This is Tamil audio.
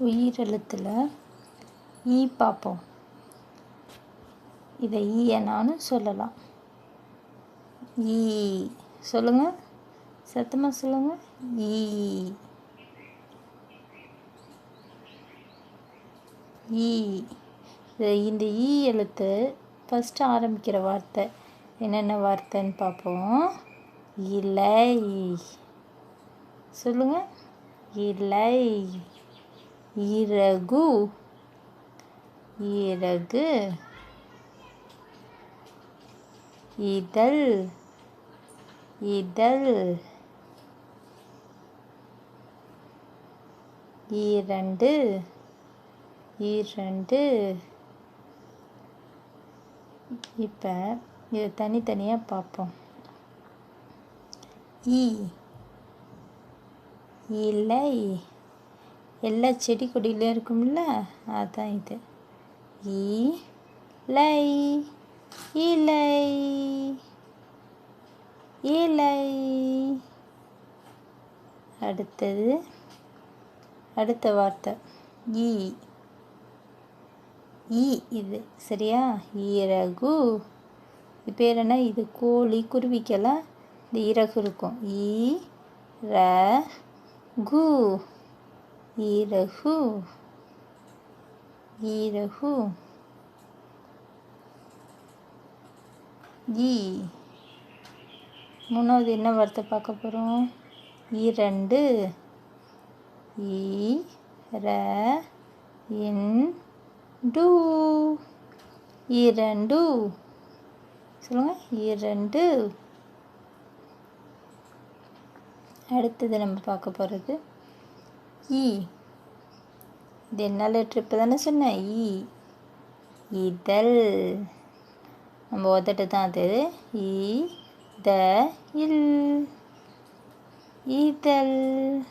உயிரெழுத்தில் ஈ பார்ப்போம் இதை ஈயனான்னு சொல்லலாம். ஈ. சொல்லுங்க. சத்தமாக சொல்லுங்க. ஈ. ஈ. இது இந்த ஈ எழுத்து ஃபஸ்ட்டு ஆரம்பிக்கிற வார்த்தை. என்னென்ன வார்த்தைன்னு பார்ப்போம் இலை. சொல்லுங்கள் இலை. இறகு. இறகு. இதழ். இதழ். இரண்டு. இரண்டு. இப்போ இதை தனித்தனியாக பார்ப்போம் ஈ இலை. எல்லா செடி கொடியிலையும் இருக்கும்ல? அதுதான் இது. ஈ லை இலை இலை. அடுத்தது அடுத்த வார்த்தை. ஈ. ஈ இது. சரியா? ஈரகு இது பேர் என்ன? இது கோழி குருவிக்கெல்லாம் இந்த இறகு இருக்கும். ஈ ர கு. இறகு இறகு ஈ. மூணாவது என்ன வார்த்தை பார்க்க போகிறோம் இரண்டு ஈ ர இன் டு. இரண்டு. சொல்லுங்க. இரண்டு. அடுத்தது நம்ம பார்க்க போகிறது ஈ. இது என்ன லெட்ரு இப்போ தானே சொன்னேன் ஈ. இதழ். நம்ம ஒதட்டு தான் அது. ஈ த இல் இதழ்.